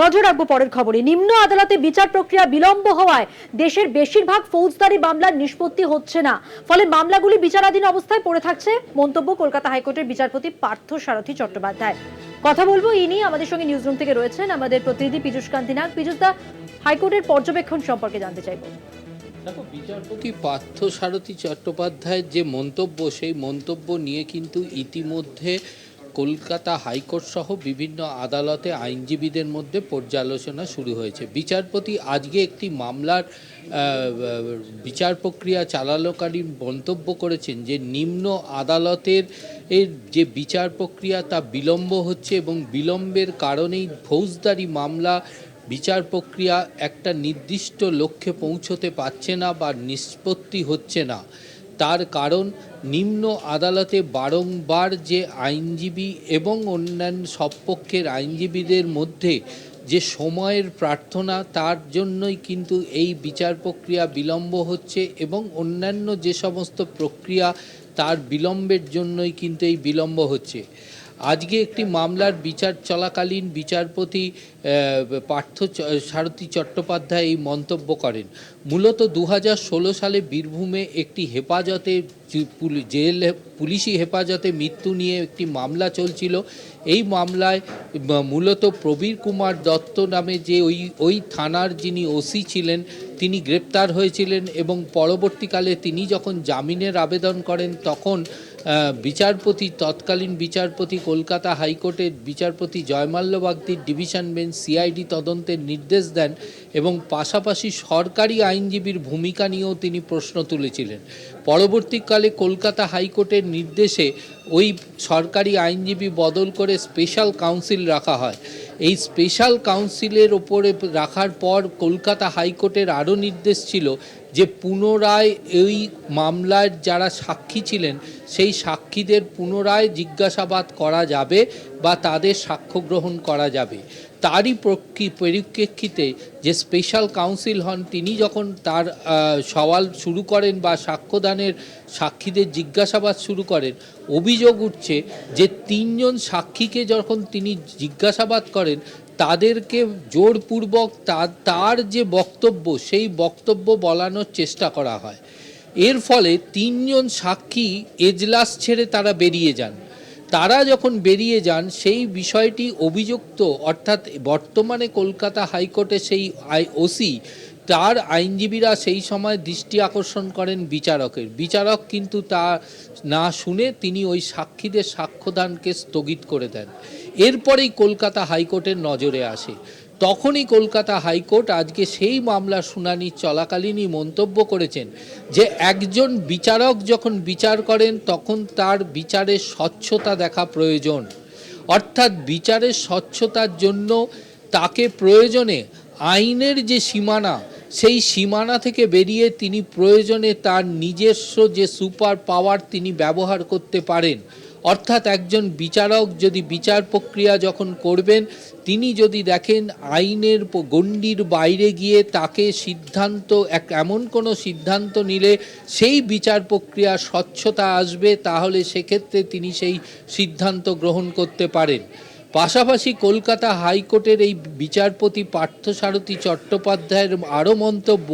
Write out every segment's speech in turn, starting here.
নজর রাখব পরের খবরে। নিম্ন আদালতে বিচার প্রক্রিয়া বিলম্ব হওয়ায় দেশের বেশিরভাগ ফৌজদারি মামলার নিষ্পত্তি হচ্ছে না। ফলে মামলাগুলি বিচারাধীন অবস্থায় পড়ে থাকছে মন্তব্য কলকাতা হাইকোর্টের বিচারপতি পার্থ সারথী চট্টোপাধ্যায়। কথা বলব এই নিয়ে আমাদের সঙ্গে নিউজরুম থেকে রয়েছেন, আমাদের প্রতিনিধি পীযুষ কান্তি নাগ পীযুষ দা, হাইকোর্টের পর্যবেক্ষণ সম্পর্কে জানতে চাইব। দেখো, বিচারপতি পার্থ সারথী চট্টোপাধ্যায়ের যে মন্তব্য, সেই মন্তব্য নিয়ে কিন্তু ইতিমধ্যে কলকাতা হাইকোর্ট সহ বিভিন্ন আদালতে আইনজীবীদের মধ্যে পর্যালোচনা শুরু হয়েছে। বিচারপতি আজকে একটি মামলার বিচার প্রক্রিয়া চালানোকালীন মন্তব্য করেছেন যে, নিম্ন আদালতের এর যে বিচার প্রক্রিয়া তা বিলম্ব হচ্ছে এবং বিলম্বের কারণেই ফৌজদারি মামলা, বিচার প্রক্রিয়া একটা নির্দিষ্ট লক্ষ্যে পৌঁছতে পারছে না বা নিষ্পত্তি হচ্ছে না। তার কারণ, নিম্ন আদালতে বারংবার যে আইনজীবী এবং অন্যান্য সব পক্ষের আইনজীবীদের মধ্যে যে সময়ের প্রার্থনা, তার জন্যই কিন্তু এই বিচার প্রক্রিয়া বিলম্ব হচ্ছে এবং অন্যান্য যে সমস্ত প্রক্রিয়া, তার বিলম্বের জন্যই কিন্তু এই বিলম্ব হচ্ছে। আজকে একটি মামলার বিচার চলাকালীন বিচারপতি পার্থ সারথী চট্টোপাধ্যায় এই মন্তব্য করেন। মূলত দু হাজার ষোলো সালে বীরভূমে একটি হেফাজতে জেল পুলিশি হেফাজতে মৃত্যু নিয়ে একটি মামলা চলছিল। এই মামলায় মূলত প্রবীর কুমার দত্ত নামে যে ওই ওই থানার যিনি ওসি ছিলেন, তিনি গ্রেপ্তার হয়েছিলেন এবং পরবর্তীকালে তিনি যখন জামিনের আবেদন করেন, তখন বিচারপতি, তৎকালীন বিচারপতি কলকাতা হাইকোর্টের বিচারপতি জয়মাল্য বাগদির ডিভিশন বেঞ্চ সিআইডি তদন্তের নির্দেশ দেন এবং পাশাপাশি সরকারি আইনজীবীর ভূমিকা নিয়েও তিনি প্রশ্ন তুলেছিলেন। পরবর্তীকালে কলকাতা হাইকোর্টের নির্দেশে ওই সরকারি আইনজীবী বদল করে স্পেশাল কাউন্সিল রাখা হয়। এই স্পেশাল কাউন্সিলের ওপরে রাখার পর কলকাতা হাইকোর্টের আরও নির্দেশ ছিল যে পুনরায় এই মামলার যারা সাক্ষী ছিলেন, সেই সাক্ষীদের পুনরায় জিজ্ঞাসাবাদ করা যাবে বা তাদের সাক্ষ্য গ্রহণ করা যাবে। তারই প্রক্ষি- পরিপ্রেক্ষিতে যে স্পেশাল কাউন্সিল হন, তিনি যখন তার সওয়াল শুরু করেন বা সাক্ষ্যদানের সাক্ষীদের জিজ্ঞাসাবাদ শুরু করেন, অভিযোগ উঠছে যে তিনজন সাক্ষীকে যখন তিনি জিজ্ঞাসাবাদ করেন তাদেরকে জোরপূর্বক তার যে বক্তব্য, সেই বক্তব্য বলানোর চেষ্টা করা হয়। এর ফলে তিনজন সাক্ষী এজলাস ছেড়ে তারা বেরিয়ে যান। তারা যখন বেরিয়ে যান, সেই বিষয়টি অভিযুক্ত, অর্থাৎ বর্তমানে কলকাতা হাইকোর্টে সেই আই, ওসি, তার আইনজীবীরা সেই সময় দৃষ্টি আকর্ষণ করেন বিচারকের। বিচারক কিন্তু তা না শুনে তিনি ওই সাক্ষীদের সাক্ষ্যদানকে স্থগিত করে দেন। এরপরেই কলকাতা হাইকোর্টের নজরে আসে। তখনই কলকাতা হাইকোর্ট আজকে সেই মামলার শুনানি চলাকালীনই মন্তব্য করেছেন যে একজন বিচারক যখন বিচার করেন, তখন তার বিচারের স্বচ্ছতা দেখা প্রয়োজন। অর্থাৎ বিচারের স্বচ্ছতার জন্য তাকে প্রয়োজনে আইনের যে সীমানা, সেই সীমানা থেকে বেরিয়ে তিনি প্রয়োজনে তার নিজস্ব যে সুপার পাওয়ার তিনি ব্যবহার করতে পারেন অর্থাৎ একজন বিচারক যদি বিচার প্রক্রিয়া যখন করবেন, তিনি যদি দেখেন আইনের গণ্ডির বাইরে গিয়ে তাকে সিদ্ধান্ত, এক, এমন কোনো সিদ্ধান্ত নিলে সেই বিচার প্রক্রিয়া স্বচ্ছতা আসবে, তাহলে সেক্ষেত্রে তিনি সেই সিদ্ধান্ত গ্রহণ করতে পারেন। পাশাপাশি কলকাতা হাইকোর্টের এই বিচারপতি পার্থসারথী চট্টোপাধ্যায়ের আরও মন্তব্য,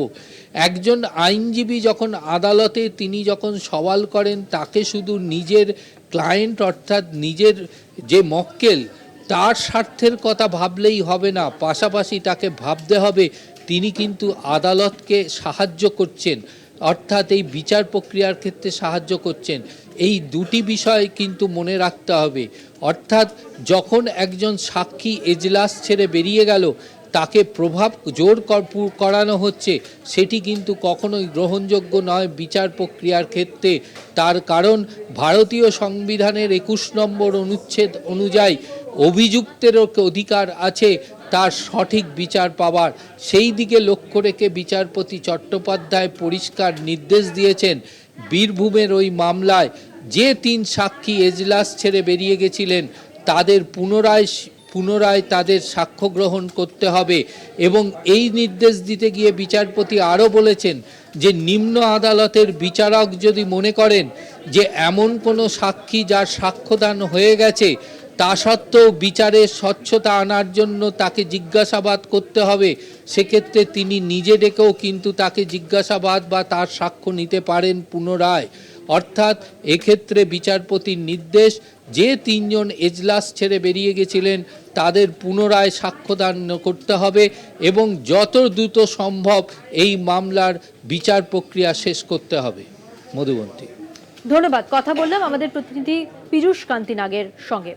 একজন আইনজীবী যখন আদালতে তিনি যখন সওয়াল করেন, তাকে শুধু নিজের ক্লায়েন্ট অর্থাৎ নিজের যে মক্কেল, তার স্বার্থের কথা ভাবলেই হবে না। পাশাপাশি তাকে ভাবতে হবে, তিনি কিন্তু আদালতকে সাহায্য করছেন। অর্থাৎ এই বিচার প্রক্রিয়ার ক্ষেত্রে সাহায্য করছেন। এই দুটি বিষয় কিন্তু মনে রাখতে হবে। অর্থাৎ যখন একজন সাক্ষী এজলাস ছেড়ে বেরিয়ে গেল, তাকে প্রভাব জোর কর- করানো হচ্ছে, সেটি কিন্তু কখনোই গ্রহণযোগ্য নয় বিচার প্রক্রিয়ার ক্ষেত্রে। তার কারণ ভারতীয় সংবিধানের একুশ নম্বর অনুচ্ছেদ অনুযায়ী অভিযুক্তেরও অধিকার আছে। তার সঠিক বিচার পাওয়ার। সেই দিকে লক্ষ্য রেখে বিচারপতি চট্টোপাধ্যায় পরিষ্কার নির্দেশ দিয়েছেন বীরভূমের ওই মামলায়। যে তিন সাক্ষী এজলাস ছেড়ে বেরিয়ে গেছিলেন, তাদের পুনরায় পুনরায় তাদের সাক্ষ্য গ্রহণ করতে হবে এবং এই নির্দেশ দিতে গিয়ে বিচারপতি আরও বলেছেন যে, নিম্ন আদালতের বিচারক যদি মনে করেন যে, এমন কোনো সাক্ষী যার সাক্ষ্যদান হয়ে গেছে তা সত্ত্বেও বিচারের স্বচ্ছতা আনার জন্য তাকে জিজ্ঞাসাবাদ করতে হবে। সেক্ষেত্রে তিনি নিজে ডেকেও কিন্তু তাকে জিজ্ঞাসাবাদ বা তার সাক্ষ্য নিতে পারেন পুনরায়। অর্থাৎ এক্ষেত্রে বিচারপতির নির্দেশ, যে তিনজন এজলাস ছেড়ে বেরিয়ে গেছিলেন, তাদের পুনরায় সাক্ষ্যদান করতে হবে এবং যত দ্রুত সম্ভব এই মামলার বিচার প্রক্রিয়া শেষ করতে হবে। মধুবন্তী। ধন্যবাদ। কথা বললাম আমাদের প্রতিনিধি পীযূষ কান্তি নাগের সঙ্গে।